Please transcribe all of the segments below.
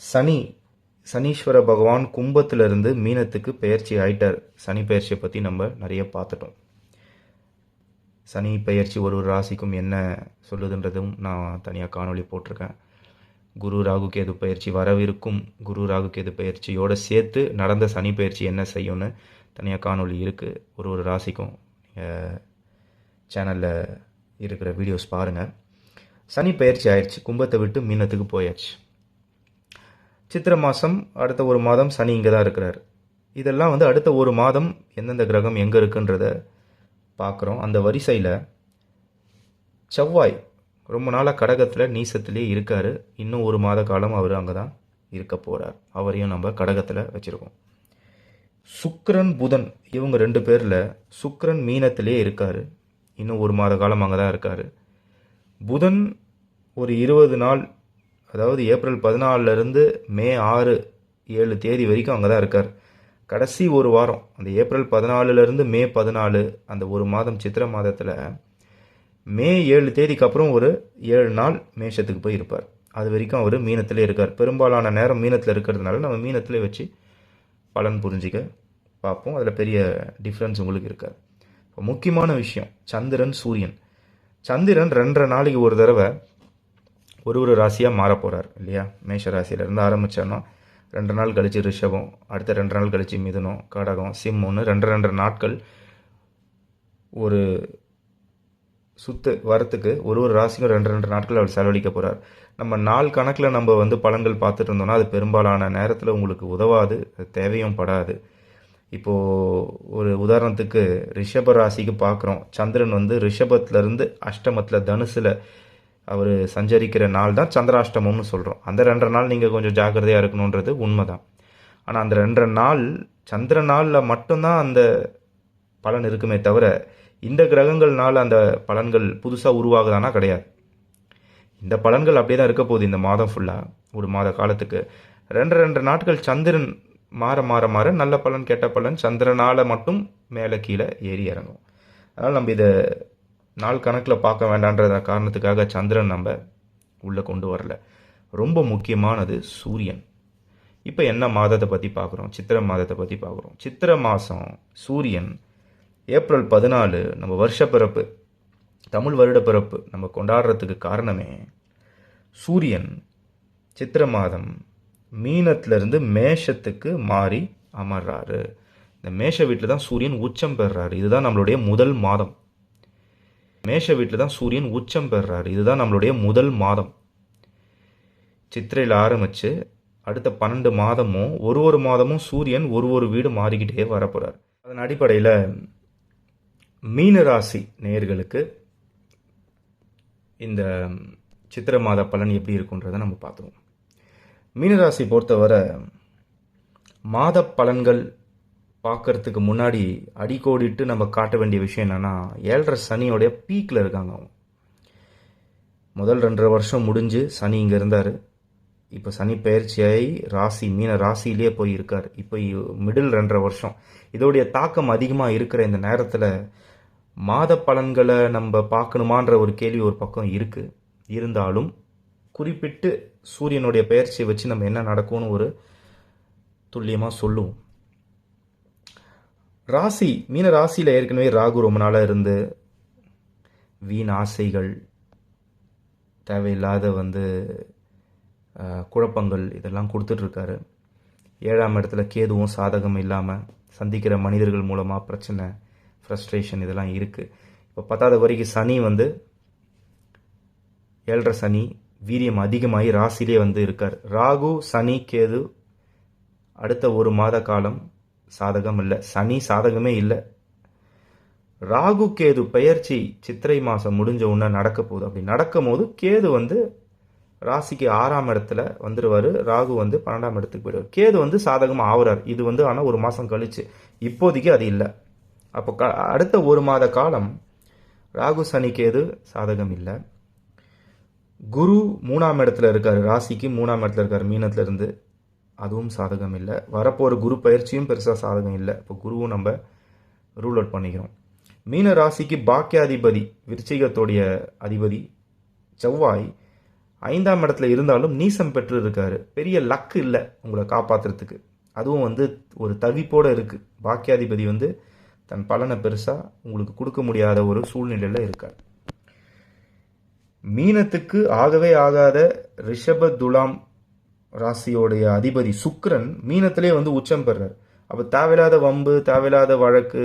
சனி சனீஸ்வர பகவான் கும்பத்திலிருந்து மீனத்துக்கு பெயர்ச்சி ஆயிட்டார். சனி பெயர்ச்சியை பற்றி நம்ம நிறைய பார்த்துட்டோம். சனி பெயர்ச்சி ஒரு ஒரு ராசிக்கும் என்ன சொல்லுதுன்றதும் நான் தனியாக காணொளி போட்டிருக்கேன். குரு ராகு கேது பயிற்சி வரவிருக்கும் குரு ராகு கேது பயிற்சியோடு சேர்த்து நடந்த சனி பயிற்சி என்ன செய்யும்னு தனியாக காணொளி இருக்குது ஒரு ஒரு ராசிக்கும் சேனலில் இருக்கிற வீடியோஸ் பாருங்கள் சனி பயிற்சி ஆயிடுச்சு. கும்பத்தை விட்டு மீனத்துக்கு போயாச்சு. சித்திரை மாதம் அடுத்த ஒரு மாதம் சனி இங்கே தான் இருக்கிறார். இதெல்லாம் வந்து அடுத்த ஒரு மாதம் எந்தெந்த கிரகம் எங்கே இருக்குன்றத பார்க்குறோம். அந்த வரிசையில் செவ்வாய் ரொம்ப நாளாக கடகத்தில் நீசத்துலேயே இருக்கார். இன்னும் ஒரு மாத காலம் அவர் அங்கே தான் இருக்க போகிறார் அவரையும் நம்ம கடகத்தில் வச்சுருக்கோம். சுக்கரன் புதன் இவங்க ரெண்டு பேரில் சுக்கரன் மீனத்திலே இருக்கார். இன்னும் ஒரு மாத காலம் அங்கே தான் இருக்கார். புதன் ஒரு இருபது நாள் அதாவது ஏப்ரல் பதினாலிருந்து மே ஆறு ஏழு தேதி வரைக்கும் அங்கே தான் இருக்கார். கடைசி ஒரு வாரம் அந்த ஏப்ரல் பதினாலுலேருந்து மே பதினாலு அந்த ஒரு மாதம் சித்திரை மாதத்தில் மே ஏழு தேதிக்கு அப்புறம் ஒரு ஏழு நாள் மேஷத்துக்கு போய் இருப்பார். அது வரைக்கும் அவர் மீனத்திலே இருக்கார். பெரும்பாலான நேரம் மீனத்தில் இருக்கிறதுனால நம்ம மீனத்திலே வச்சு பலன் புரிஞ்சிக்க பார்ப்போம். அதில் பெரிய டிஃப்ரென்ஸ் உங்களுக்கு இருக்காது. இப்போ முக்கியமான விஷயம் சந்திரன் சூரியன். சந்திரன் ரெண்டரை நாளைக்கு ஒரு தடவை ஒரு ஒரு ராசியாக மாற போகிறார் இல்லையா? மேஷ ராசியிலேருந்து ஆரம்பித்தோன்னா ரெண்டு நாள் கழித்து ரிஷபம் அடுத்த ரெண்டு நாள் கழித்து மிதுனம் கடகம் சிம்மம்னு ரெண்டு ரெண்டு நாட்கள் ஒரு சுத்து வரத்துக்கு ஒரு ஒரு ராசிக்கும் ரெண்டு ரெண்டு நாட்கள் அவர் செலவழிக்க போகிறார் நம்ம நாள் கணக்கில் நம்ம வந்து பலன்கள் பார்த்துட்டு இருந்தோம்னா அது பெரும்பாலான நேரத்தில் உங்களுக்கு உதவாது அது தேவையும் படாது. இப்போது ஒரு உதாரணத்துக்கு ரிஷப ராசிக்கு பார்க்குறோம். சந்திரன் வந்து ரிஷபத்துலேருந்து அஷ்டமத்தில் தனுசில் அவர் சஞ்சரிக்கிற நாள் தான் சந்திராஷ்டமம்னு சொல்கிறோம் அந்த ரெண்டரை நாள் நீங்கள் கொஞ்சம் ஜாக்கிரதையாக இருக்கணுன்றது உண்மை தான் ஆனால் அந்த ரெண்டரை நாள் சந்திர நாளில் மட்டும்தான் அந்த பலன் இருக்குமே தவிர இந்த கிரகங்கள்னால அந்த பலன்கள் புதுசாக உருவாகுதானா கிடையாது. இந்த பலன்கள் அப்படியே தான் இருக்க போகுது இந்த மாதம் ஃபுல்லாக ஒரு மாத காலத்துக்கு. ரெண்டு ரெண்டு நாட்கள் சந்திரன் மாற மாற மாற நல்ல பலன் கெட்ட பலன் சந்திரனால் மட்டும் மேலே கீழே ஏறி இறங்கும். அதனால் நம்ம இதை நாள் கணக்கில் பார்க்க வேண்டான்ற காரணத்துக்காக சந்திரன் நம்ம உள்ளே கொண்டு வரல. ரொம்ப முக்கியமானது சூரியன். இப்போ என்ன மாதத்தை பற்றி பார்க்குறோம்? சித்திரை மாதத்தை பற்றி பார்க்குறோம். சித்திரை மாதம் சூரியன் ஏப்ரல் பதினாலு நம்ம வருஷ பிறப்பு தமிழ் வருட பிறப்பு நம்ம கொண்டாடுறதுக்கு காரணமே சூரியன். சித்திரை மாதம் மீனத்திலிருந்து மேஷத்துக்கு மாறி அமர்றாரு. இந்த மேஷ வீட்டில் தான் சூரியன் உச்சம் பெறுறாரு. இதுதான் நம்மளுடைய முதல் மாதம். மேஷ வீட்டில் தான் சூரியன் உச்சம் பெறுறாரு இதுதான் நம்மளுடைய முதல் மாதம். சித்திரையில் ஆரம்பித்து அடுத்த பன்னெண்டு மாதமும் ஒரு ஒரு மாதமும் சூரியன் ஒரு ஒரு வீடு மாறிக்கிட்டே வரப்போகிறார் அதன் அடிப்படையில் மீனராசி நேயர்களுக்கு இந்த சித்திரை மாத பலன் எப்படி இருக்குன்றதை நம்ம பார்த்துருவோம். மீனராசி பொறுத்தவரை மாத பலன்கள் பார்க்கறதுக்கு முன்னாடி அடிக்கோடிட்டு நம்ம காட்ட வேண்டிய விஷயம் என்னென்னா ஏழரை சனியோடைய பீக்கில் இருக்காங்க அவங்க. முதல் ரெண்டரை வருஷம் முடிஞ்சு சனி இங்கே இருந்தார். இப்போ சனி பயிற்சியாகி ராசி மீன ராசியிலே போய் இருக்கார். இப்போ மிடில் ரெண்டரை வருஷம். இதோடைய தாக்கம் அதிகமாக இருக்கிற இந்த நேரத்தில் மாத பலன்களை நம்ம பார்க்கணுமான்ற ஒரு கேள்வி ஒரு பக்கம் இருக்குது இருந்தாலும் குறிப்பிட்டு சூரியனுடைய பயிற்சியை வச்சு நம்ம என்ன நடக்கும்னு ஒரு துல்லியமாக சொல்லுவோம். ராசி மீன ராசியில் ஏற்கனவே ராகு ரொம்ப நாளாக இருந்து வீண் ஆசைகள் தேவையில்லாத வந்து குழப்பங்கள் இதெல்லாம் கொடுத்துட்ருக்காரு. ஏழாம் இடத்துல கேதுவும் சாதகம் இல்லாமல் சந்திக்கிற மனிதர்கள் மூலமாக பிரச்சனை ஃப்ரஸ்ட்ரேஷன் இதெல்லாம் இருக்குது இப்போ பத்தாவது வரைக்கும் சனி வந்து ஏழரை சனி வீரியம் அதிகமாகி ராசிலே வந்து இருக்கார். ராகு சனி கேது அடுத்த ஒரு மாத காலம் சாதகம் இல்லை சனி சாதகமே இல்லை. ராகு கேது பெயர்ச்சி சித்திரை மாதம் முடிஞ்ச உடனே நடக்க போகுது. அப்படி நடக்கும் போது கேது வந்து ராசிக்கு ஆறாம் இடத்துல வந்துடுவார் ராகு வந்து பன்னெண்டாம் இடத்துக்கு போயிடுவார். கேது வந்து சாதகமாக ஆகுறார் இது வந்து ஆனால் ஒரு மாதம் கழிச்சு. இப்போதைக்கு அது இல்லை. அப்போ க அடுத்த ஒரு மாத காலம் ராகு சனி கேது சாதகம் இல்லை. குரு மூணாம் இடத்துல இருக்கார். ராசிக்கு மூணாம் இடத்துல இருக்கார். மீனத்துலேருந்து அதுவும் சாதகம் இல்லை. வரப்போகிற குரு பயிற்சியும் பெருசாக சாதகம் இல்லை. இப்போ குருவும் நம்ம ரூல் அவுட் பண்ணிக்கிறோம். மீன ராசிக்கு பாக்கியாதிபதி விருச்சிகத்தோடைய அதிபதி செவ்வாய் ஐந்தாம் இடத்துல இருந்தாலும் நீசம் பெற்று இருக்காரு. பெரிய லக்கு இல்லை உங்களை காப்பாத்துறதுக்கு. அதுவும் வந்து ஒரு தவிப்போடு இருக்குது பாக்கியாதிபதி வந்து தன் பலனை பெருசாக உங்களுக்கு கொடுக்க முடியாத ஒரு சூழ்நிலையில் இருக்கார். மீனத்துக்கு ஆகவே ஆகாத ரிஷப துலாம் ராசியோடைய அதிபதி சுக்ரன் மீனத்திலே வந்து உச்சம் பெறார் அப்போ தேவையில்லாத வம்பு தேவையில்லாத வழக்கு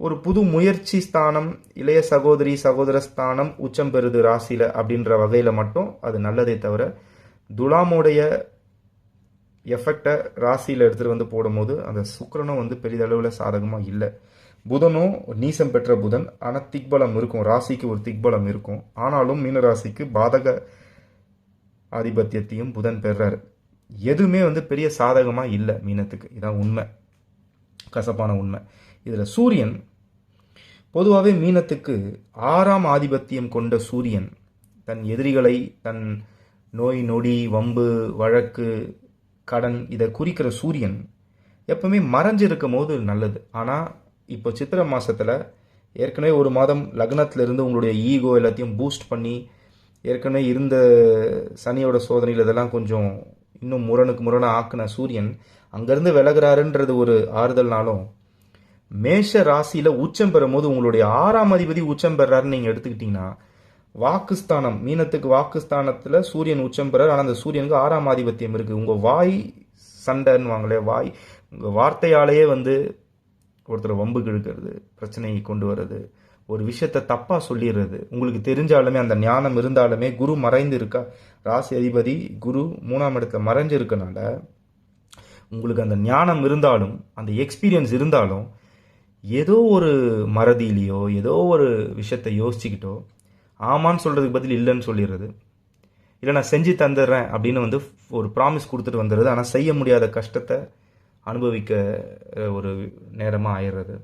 ஒரு புது முயற்சி ஸ்தானம் இளைய சகோதரி சகோதர ஸ்தானம் உச்சம் பெறுது ராசியில அப்படின்ற வகையில் மட்டும் அது நல்லதே தவிர துலாமுடைய எஃபெக்டை ராசியில் எடுத்துகிட்டு வந்து போடும்போது அந்த சுக்கரனும் வந்து பெரிதளவில் சாதகமாக இல்லை. புதனும் நீசம் பெற்ற புதன் ஆனால் திக்பலம் இருக்கும். ராசிக்கு ஒரு திக்பலம் இருக்கும். ஆனாலும் மீன ராசிக்கு பாதக ஆதிபத்தியத்தையும் புதன் பெறாரு எதுவுமே வந்து பெரிய சாதகமாக இல்லை மீனத்துக்கு. இதான் உண்மை. கசப்பான உண்மை. இதில் சூரியன் பொதுவாகவே மீனத்துக்கு ஆறாம் ஆதிபத்தியம் கொண்ட சூரியன் தன் எதிரிகளை தன் நோய் நொடி வம்பு வழக்கு கடன் இதை குறிக்கிற சூரியன் எப்பவுமே மறைஞ்சு இருக்கும் போது நல்லது. ஆனால் இப்போ சித்திரை மாதத்தில் ஏற்கனவே ஒரு மாதம் லக்னத்திலிருந்து உங்களுடைய ஈகோ எல்லாத்தையும் பூஸ்ட் பண்ணி ஏற்கனவே இருந்த சனியோட சோதனையில் இதெல்லாம் கொஞ்சம் இன்னும் முரணுக்கு முரணாக ஆக்குன சூரியன் அங்கேருந்து விலகிறாருன்றது ஒரு ஆறுதல்னாலும் மேஷ ராசியில் உச்சம் பெறும்போது உங்களுடைய ஆறாம் அதிபதி உச்சம் பெறாருன்னு நீங்கள் எடுத்துக்கிட்டிங்கன்னா வாக்குஸ்தானம் மீனத்துக்கு வாக்குஸ்தானத்தில் சூரியன் உச்சம் பெறார். ஆனால் அந்த சூரியனுக்கு ஆறாம் ஆதிபத்தியம் இருக்குது உங்கள் வாய் சண்டைன்னு வாங்களே வாய் உங்கள் வார்த்தையாலேயே வந்து ஒருத்தர் வம்பு கிழக்கிறது பிரச்சனையை கொண்டு வர்றது. ஒரு விஷயத்த தப்பாக சொல்லிடுறது. உங்களுக்கு தெரிஞ்சாலுமே அந்த ஞானம் இருந்தாலுமே குரு மறைந்து இருக்கா ராசி அதிபதி குரு மூணாம் இடத்துல மறைஞ்சு இருக்கனால உங்களுக்கு அந்த ஞானம் இருந்தாலும் அந்த எக்ஸ்பீரியன்ஸ் இருந்தாலும் ஏதோ ஒரு மறதியிலையோ ஏதோ ஒரு விஷயத்த யோசிச்சுக்கிட்டோ ஆமான்னு சொல்கிறதுக்கு பதில் இல்லைன்னு சொல்லிடுறது. இல்லை நான் செஞ்சு தந்துடுறேன் அப்படின்னு வந்து ஒரு ப்ராமிஸ் கொடுத்துட்டு வந்துடுறது. ஆனால் செய்ய முடியாத கஷ்டத்தை அனுபவிக்க ஒரு நேரமாக ஆயிடுறது.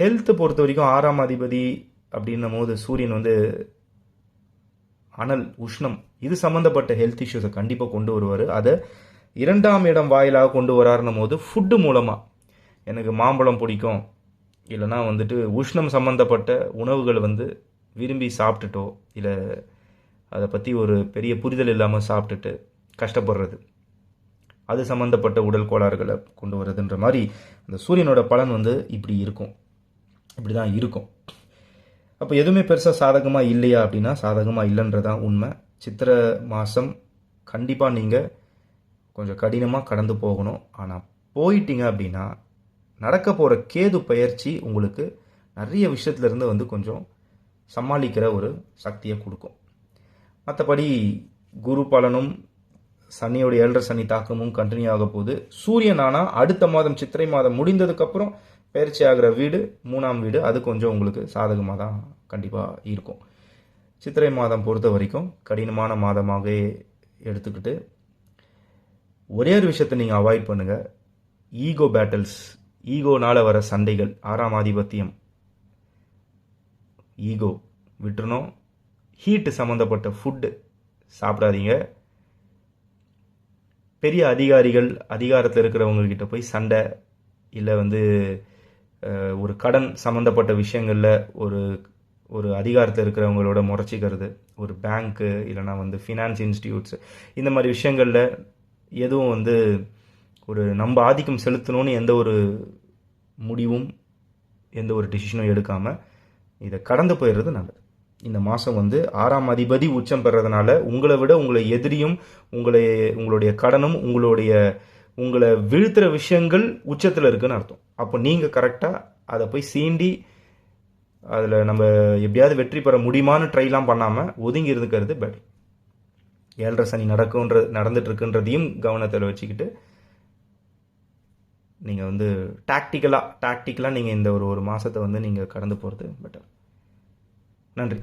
ஹெல்த்தை பொறுத்த வரைக்கும் ஆறாம் அதிபதி அப்படின்னும் போது சூரியன் வந்து அனல் உஷ்ணம் இது சம்மந்தப்பட்ட ஹெல்த் இஷ்யூஸை கண்டிப்பாக கொண்டு வருவார். அதை இரண்டாம் இடம் வாயிலாக கொண்டு வராருன்னும் போது ஃபுட்டு மூலமாக எனக்கு மாம்பழம் பிடிக்கும். இல்லைன்னா வந்துட்டு உஷ்ணம் சம்மந்தப்பட்ட உணவுகள் வந்து விரும்பி சாப்பிட்டுட்டோ இல்லை அதை பற்றி ஒரு பெரிய புரிதல் இல்லாமல் சாப்பிட்டுட்டு கஷ்டப்படுறது. அது சம்மந்தப்பட்ட உடல் கோளாறுகளை கொண்டு வர்றதுன்ற மாதிரி அந்த சூரியனோட பலன் வந்து இப்படி இருக்கும். இப்படி தான் இருக்கும். அப்போ எதுவுமே பெருசாக சாதகமாக இல்லையா அப்படின்னா சாதகமாக இல்லைன்றதான் உண்மை. சித்திரை மாதம் கண்டிப்பாக நீங்கள் கொஞ்சம் கடினமாக கடந்து போகணும். ஆனால் போயிட்டீங்க அப்படின்னா நடக்க போகிற கேது பயிற்சி உங்களுக்கு நிறைய விஷயத்துலேருந்து வந்து கொஞ்சம் சமாளிக்கிற ஒரு சக்தியை கொடுக்கும். மற்றபடி குரு பலனும் சனியோட ஏழரை சனி தாக்கமும் கண்டினியூ ஆக போகுது. சூரியன் ஆனால் அடுத்த மாதம் சித்திரை மாதம் முடிந்ததுக்கப்புறம் பயிற்சி ஆகிற வீடு மூணாம் வீடு அது கொஞ்சம் உங்களுக்கு சாதகமாக தான் கண்டிப்பாக இருக்கும். சித்திரை மாதம் பொறுத்த வரைக்கும் கடினமான மாதமாக எடுத்துக்கிட்டு ஒரே ஒரு விஷயத்தை நீங்கள் அவாய்ட் பண்ணுங்கள் ஈகோ பேட்டில்ஸ் ஈகோனால் வர சண்டைகள் ஆறாம் ஆதிபத்தியம். ஈகோ விட்டுறணும். ஹீட்டு சம்மந்தப்பட்ட ஃபுட்டு சாப்பிடாதீங்க. பெரிய அதிகாரிகள் அதிகாரத்தில் இருக்கிறவங்கக்கிட்ட போய் சண்டை இல்லை வந்து ஒரு கடன் சம்மந்தப்பட்ட விஷயங்களில் ஒரு ஒரு அதிகாரத்தில் இருக்கிறவங்களோட முறைச்சிக்கிறது ஒரு பேங்க்கு இல்லைனா வந்து ஃபினான்ஸ் இன்ஸ்டியூட்ஸ் இந்த மாதிரி விஷயங்களில் எதுவும் வந்து ஒரு நம்ம ஆதிக்கம் செலுத்தணும்னு எந்த ஒரு முடிவும் எந்த ஒரு டிசிஷனும் எடுக்காமல் இதை கடந்து போயிடுறது நல்லது. இந்த மாதம் வந்து ஆறாம் அதிபதி உச்சம் பெறதுனால உங்களை விட உங்களை எதிரியும் உங்களை உங்களுடைய கடனும் உங்களுடைய உங்களை வீழ்த்துற விஷயங்கள் உச்சத்தில் இருக்குன்னு அர்த்தம். அப்போ நீங்கள் கரெக்டாக அதை போய் சீண்டி அதில் நம்ம எப்படியாவது வெற்றி பெற முடியுமான்னு ட்ரைலாம் பண்ணாமல் ஒதுங்கி இருந்துக்கிறது பெட்டர் ஏழரை சனி நடக்கும்ன்ற நடந்துட்டு இருக்குன்றதையும் கவனத்தில் வச்சுக்கிட்டு நீங்கள் வந்து டாக்டிக்கலாக டாக்டிக்கலாக நீங்கள் இந்த ஒரு ஒரு மாதத்தை வந்து நீங்கள் கடந்து போகிறது பெட்டர் நன்றி.